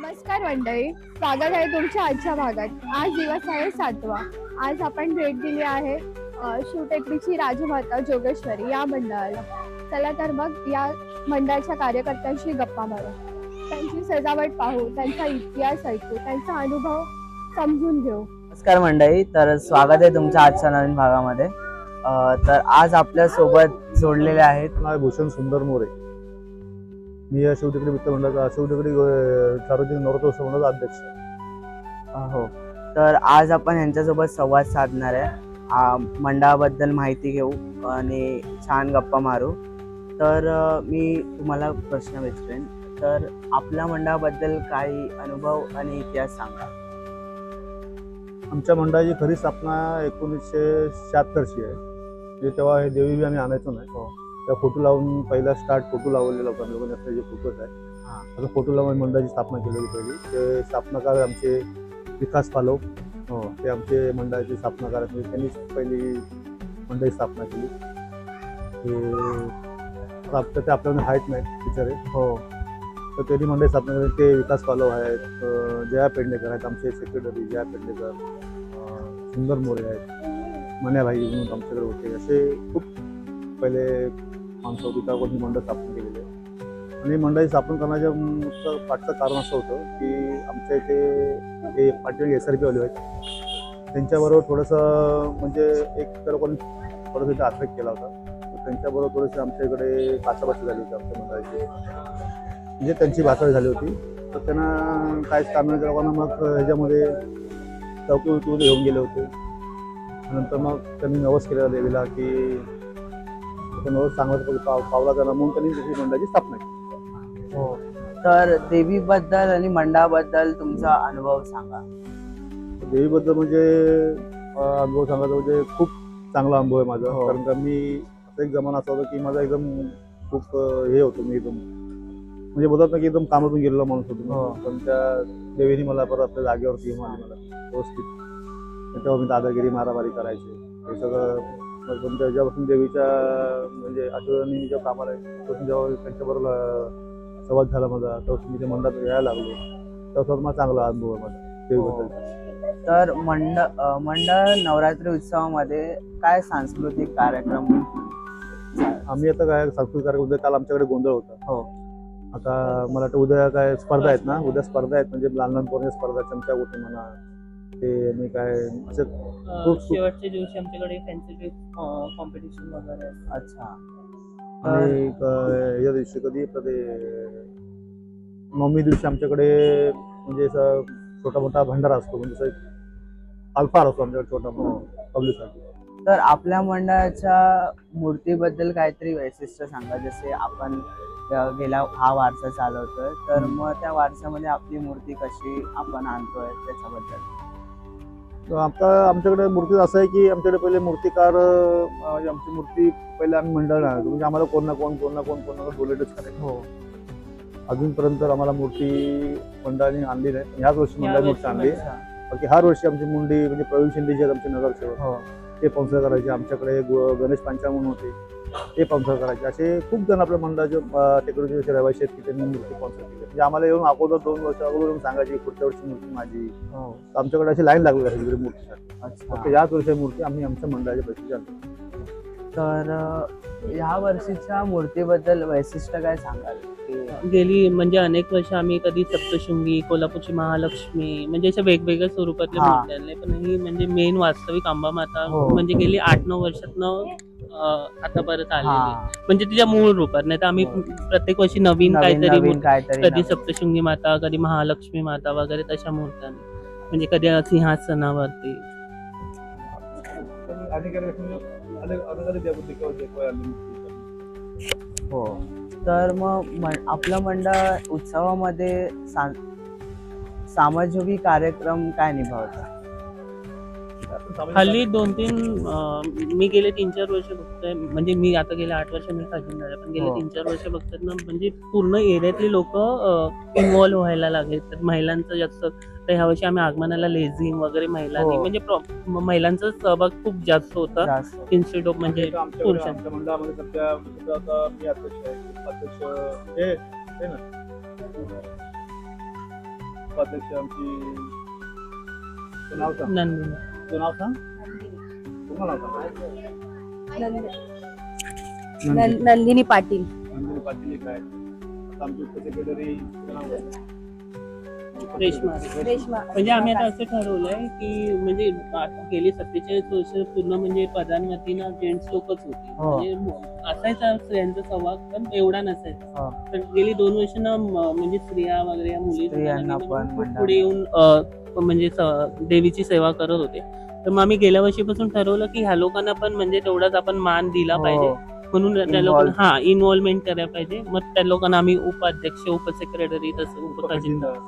नमस्कार मंडळी. स्वागत आहे तुमच्या आजच्या भागात. आज दिवस आहे सातवा. आज आपण भेट दिली आहे शिवटेकडीची राजमाता जोगेश्वरी या मंडळाला. चला तर मग या मंडळाच्या कार्यकर्त्यांशी गप्पा मारू. त्यांची सजावट पाहू त्यांचा इतिहास ऐकू त्यांचा अनुभव समजून घेऊ. नमस्कार मंडळी तर स्वागत आहे तुमच्या आजच्या नवीन भागामध्ये. अ, तर आज आपल्यासोबत जोडलेले आहेत नाव आहे भूषण सुंदर मोरे. मी या शिवटेकडी मित्र मंडळाचा शिवटेकडी सार्वजनिक नवरात्रोत्सव मंडळाचा अध्यक्ष हो. तर आज आपण यांच्यासोबत संवाद साधणार आहे. आ, मंडळाबद्दल माहिती घेऊ आणि छान गप्पा मारू. तर अ, मी तुम्हाला प्रश्न विचारेन. तर आपल्या मंडळाबद्दल काही अनुभव आणि इतिहास सांगा. आमच्या मंडळाची खरी स्थापना एकोणीसशे शहात्तरची आहे. म्हणजे तेव्हा हे देवी आम्ही आणायचो नाही हो. त्या फोटो लावून पहिला स्टार्ट फोटो लावलेला होता. लोकांनी असले जे फोटोज आहे हा. आता फोटो लावून मंडळाची स्थापना केली होती पहिली. ते स्थापनाकार आमचे विकास पालव हो ते आमचे मंडळाचे स्थापनाकार आहेत. म्हणजे त्यांनीच पहिली मंडळी स्थापना केली. ते ते आपल्याला माहीत नाही बिचारे. हो. तर त्यांनी मंडळी स्थापना केली. ते विकास पालव आहेत. जया पेडणेकर आहेत. आमचे सेक्रेटरी जया पेडणेकर अं, सुंदर मोरे आहेत. मन्याभाई म्हणून आमच्याकडे होते. असे खूप पहिले माणसं होती ही मंडळ स्थापन केलेले आणि मंडळी स्थापन करण्याच्या मुख्य पाठचं कारण असं होतं की आमच्या इथे हे पाटील एस आर पी आले आहेत त्यांच्याबरोबर थोडंसं म्हणजे एक तर कोणी थोडंसं इथे अफेक्ट केला होता. त्यांच्याबरोबर थोडंसं आमच्या इकडे काचाबाची झाली होती आमच्या मंडळाची म्हणजे त्यांची भाषा झाली होती. तर त्यांना काहीच कारण त्या लोकांना मग ह्याच्यामध्ये चौकी उकीमध्ये घेऊन गेले होते. नंतर मग त्यांनी नवस केलेला देवीला की तो नवस चांगला पाव पावला जाणार म्हणून त्यांनी त्याची मंडळाची स्थापना केली. हो. तर देवीबद्दल आणि मंडळाबद्दल तुमचा अनुभव सांगा. देवीबद्दल म्हणजे अनुभव सांगायचा म्हणजे खूप चांगला अनुभव आहे माझा. हो. कारण का मी असं एक जमाना असा होता की माझा एकदम खूप हे होतो मी एकदम म्हणजे बोलतात ना की एकदम कामातून गेलेला माणूस होतो हो. पण त्या देवीने मला परत आपल्या जागेवरती मला. व्यवस्थित. तेव्हा मी दादागिरी मारामारी करायचे. हे सगळं पण त्याच्यापासून देवीच्या म्हणजे मी जेव्हा कामाला तेव्हापासून जेव्हा त्यांच्याबरोबर संवाद झाला माझा तेव्हा मी त्या मंडळात यायला लागलो. तेव्हा मला चांगला अनुभव आहे माझा देवीबद्दल. तर मंडळ मंडळ नवरात्री उत्सवामध्ये काय सांस्कृतिक कार्यक्रम? आम्ही आता काय सांस्कृतिक कार्यक्रम उद्या काल आमच्याकडे गोंधळ होता. हो. आता मला वाटतं उद्या काय स्पर्धा आहेत ना उद्या स्पर्धा आहेत म्हणजे लहान लहान पोरांच्या स्पर्धा चमचा गोटी म्हणा ते आणि काय असं खूप- खूप- शेवटच्या दिवशी आमच्याकडे फॅन्सी कॉम्पिटिशन वगैरे असतं. अच्छा. आणि क- या दिवशी कधी येतं ते? नवमी दिवशी आमच्याकडे म्हणजे असं छोटा मोठा भंडारा असतो म्हणजे असं एक अल्फार असतो आमच्याकडे छोटा मोठा पब्लिकसाठी. तर आपल्या मंडळाच्या मूर्तीबद्दल काहीतरी वैशिष्ट्य सांगा जसे आपण अ, गेला हा वारसा चालवतोय तर मग त्या वारसामध्ये आपली मूर्ती कशी आपण आणतोय त्याच्याबद्दल? आता आमच्याकडे मूर्ती असं आहे की आमच्याकडे पहिले मूर्तिकार म्हणजे आमची मूर्ती पहिले आम्ही मंडळ आणायचो म्हणजे आम्हाला कोण ना कोण कोण ना कोण कोण ना कोण डोलेटच करायचं. हो. अजूनपर्यंत आम्हाला मूर्ती मंडळाने आणली नाही. ह्याच वर्षी मंडळाने मूर्ती आणली. बाकी हर वर्षी आमची मुंडी म्हणजे प्रवीण शिंदे जे आहेत आमचे नगरसेवक. हो. ते स्पॉन्सर करायचे. आमच्याकडे गणेश पांचा म्हणून होते. ते स्पॉन्सर करायचे. असे खूप जण आपल्या मंडळाचे टेक्नॉलॉजी रहिवाशी आहेत की त्यांनी मूर्ती स्पॉन्सर केली. म्हणजे आम्हाला येऊन अगोदर दोन वर्ष अगोदर येऊन सांगायची पुढच्या वर्षी मूर्ती माझी. हो. आमच्याकडे अशी लाईन लागली आहे मूर्तीसाठी याच वर्षी मूर्ती आम्ही आमच्या मंडळाच्या पैसे आणतो. तर या वर्षीच्या मूर्तीबद्दल वैशिष्ट्य काय सांगाल की गेली म्हणजे अनेक वर्ष आम्ही कधी सप्तशृंगी कोल्हापूरची महालक्ष्मी म्हणजे अशा वेगवेगळ्या स्वरूपातल्या हा. मूर्ती आणल्या पण ही म्हणजे मेन वास्तविक अंबा माता हो. म्हणजे गेली आठ नऊ वर्षातनं अं, आता परत आलेली आहे. हा म्हणजे तिच्या मूळ रूपात नाही तर आम्ही हो. प्रत्येक वर्षी नवीन नवीन काहीतरी नवीन मूर्ती- काहीतरी कधी नवीन. सप्तशृंगी माता कधी महालक्ष्मी माता वगैरे तशा मूर्त्या म्हणजे कधी सिंहासनावरती हो. तर मग आपलं मंडळ उत्सवामध्ये सामाजिक कार्यक्रम काय निभावतात? हल्ली दोन तीन मी गेले तीन चार वर्ष बघतोय. म्हणजे मी आता गेले आठ वर्ष मी खाजून झाले पण गेले हो. तीन चार वर्ष बघतात ना म्हणजे पूर्ण एरियातली लोक इन्व्हॉल्व्ह व्हायला लागले तर महिलांचं जास्त तर ह्या वर्षी आम्ही आगमनाला लेझिम वगैरे महिलांनी हो. म्हणजे महिलांचा सहभाग खूप जास्त होता. इन्स्टिट्यूट ऑफ म्हणजे आमच्याकडे पुरुषांचा. तुझं नाव सांग. नंदिनी पाटील. नंदिनी पाटील आमचे? रेश्मा रेश्मा म्हणजे आम्ही आता असं ठरवलंय की म्हणजे आता गेली सत्तेचाळीस वर्ष पूर्ण म्हणजे प्रधानमंत्री ना जेंट्स लोकच होते हो. म्हणजे असायचा स्त्रियांचा सहभाग पण एवढा नसायचा हो. तर गेली दोन वर्ष ना म- म्हणजे स्त्रिया वगैरे या मुली स्त्रियांना पण खूप मंडळ. पुढे येऊन अ, म्हणजे स- देवीची सेवा करत होते तर मग आम्ही गेल्या वर्षीपासून ठरवलं की ह्या लोकांना पण म्हणजे तेवढाच आपण मान दिला पाहिजे हो. म्हणून त्या Involve. लोकांना हा इन्व्हॉल्वमेंट करायला पाहिजे मग त्या लोकांना आम्ही उपाध्यक्ष उपसेक्रेटरी तसं उपतहसीलदार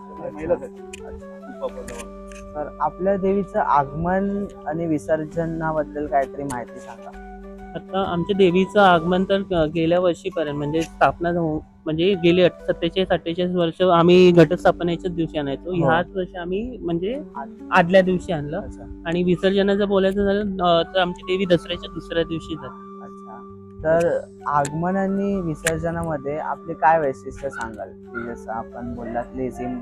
तर आपल्या देवीचं आगमन आणि विसर्जनाबद्दल काहीतरी माहिती सांगा. आता आमच्या देवीचं आगमन तर गेल्या वर्षीपर्यंत म्हणजे स्थापना म्हणजे गेली सत्तेचाळीस अठ्ठेचाळीस वर्ष आम्ही घटस्थापनेच्याच दिवशी आणायचो. हो. ह्याच वर्षी आम्ही म्हणजे आदल्या दिवशी आणलं. आणि विसर्जनाचं बोलायचं झालं तर आमची देवी दसऱ्याच्या दुसऱ्या दिवशी जाते. अच्छा. तर आगमन आणि विसर्जनामध्ये आपले काय वैशिष्ट्य सांगाल? की जसं आपण बोललात लेझिम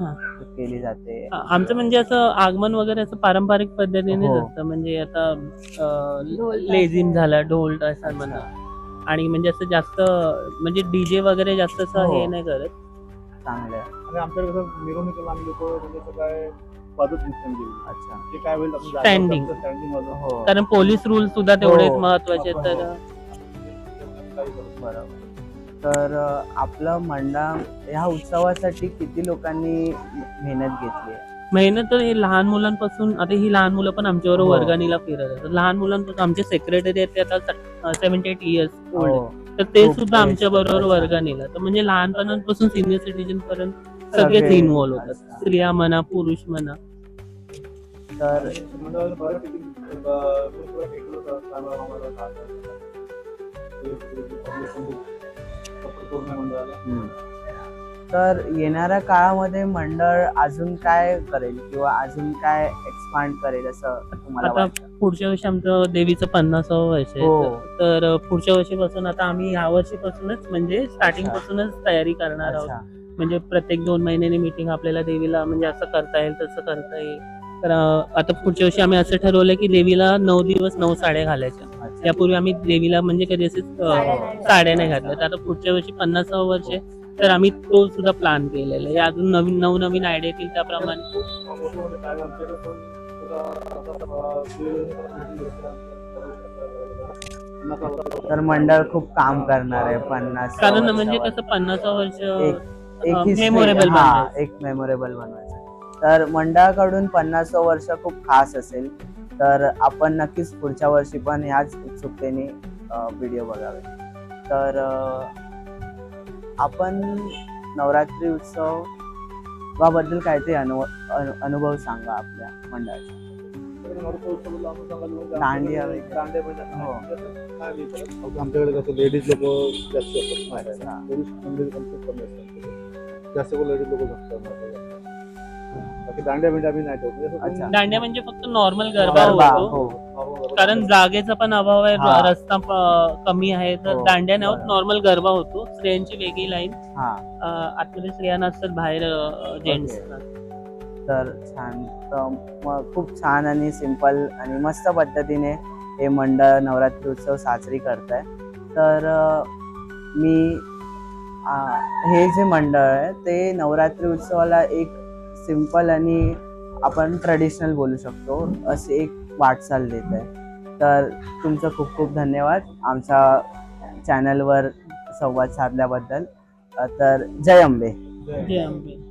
हा. केली जाते. आमचं म्हणजे असं आगमन वगैरे असं पारंपरिक पद्धतीनेच हो. असतं. म्हणजे आता अं, ढोल लेझिम झाला ढोल असं म्हणा. आणि म्हणजे असं जास्त म्हणजे डीजे वगैरे जास्त असं हो. हे नाही करत. चांगले आणि आमच्याकडे कसं मिरवणुकीला आम्ही लोक म्हणजे असं काय वाजत नसतं गेली अच्छा. जे काय होईल आपण Standing. स्टँडिंग हो. कारण पोलीस रूल सुद्धा तेवढेच हो. महत्त्वाचे आहेत. तर बरोबर. तर आपलं मंडा ह्या उत्सवासाठी किती लोकांनी मेहनत घेतली आहे मेहनत तर हे लहान मुलांपासून आता ही लहान मुलं पण आमच्यावर हो. वर्गणीला फिरत आहेत लहान मुलांपासून आमचे सेक्रेटरी आहेत ते आता सेव्हन्टी एट इयर्स ओल्ड. तर ते सुद्धा आमच्या बरोबर. वर्गणीला तर म्हणजे लहानपणापासून सिनियर सिटीजन पर्यंत सगळेच सगळे. इन्व्हॉल्व होतात. स्त्रिया म्हणा पुरुष म्हणा तर आहे मंडळाला. तर येणाऱ्या काळामध्ये मंडळ अजून काय करेल किंवा अजून काय एक्सपांड करेल असं तुम्हाला आता वाटतं? पुढच्या वर्षी आमचं देवीचं पन्नासावं वर्ष आहे. हो. तर- तर पुढच्या वर्षीपासून आता आम्ही ह्या वर्षीपासूनच म्हणजे स्टार्टिंग पासूनच तयारी करणार आहोत. अच्छा. म्हणजे प्रत्येक दोन महिन्यानी मीटिंग आपल्याला देवीला म्हणजे असं करता येईल तसं करता येईल. तर अं, आता पुढच्या वर्षी आम्ही असं ठरवलं की देवीला नऊ दिवस नऊ साड्या घालायच्या. यापूर्वी आम्ही देवीला म्हणजे कधी असे साड्या नाही घातल्या. तर आता पुढच्या वर्षी पन्नासावं वर्ष आहे, तर आम्ही तो सुद्धा प्लॅन केलेला आहे. अजून नवीन नवनवीन आयडिया येतील त्याप्रमाणे. तर मंडळ खूप काम करणार आहे पन्नास कारण म्हणजे कसं पन्नासावं वर्ष एक हा, बनवायचं. एक मेमोरेबल बनवायचं. तर मंडळाकडून पन्नास वर्ष खूप खास असेल. तर आपण नक्कीच पुढच्या वर्षी पण ह्याच उत्सुकतेने व्हिडिओ बघावे. तर आपण नवरात्री उत्सवबद्दल काहीतरी अनु अनु- अनुभव सांगा आपल्या मंडळाचा. दांडिया हो. काय. आमच्याकडे कसं लेडीज लोक जास्त असतात. जास्त लेडीज लोक असतात दांड्या बिंड्या बी नाही ठेवत. म्हणजे अच्छा. दांड्या म्हणजे फक्त नॉर्मल गरबा गरबा होतो. हो normal कारण जागेचा पण अभाव आहे हा. रस्ता प- कमी आहे तर हो. दांड्या नाही होत. नॉर्मल गरबा होतो. स्त्रियांची वेगळी लाईन हा. आतमध्ये स्त्रिया नसतात बाहेर जेंट्स तर छान. तर खूप छान आणि सिंपल आणि मस्त पद्धतीने हे मंडळ नवरात्री उत्सव साजरी करत आहे तर अं, मी आ, हे जे मंडळ आहे ते नवरात्री उत्सवाला एक सिंपल आणि आपण ट्रेडिशनल बोलू शकतो. असे एक वाटचाल देत आहे तर तुमचं खूप खूप धन्यवाद आमच्या चॅनलवर संवाद साधल्याबद्दल. तर जय अंबे. जय- अंबे.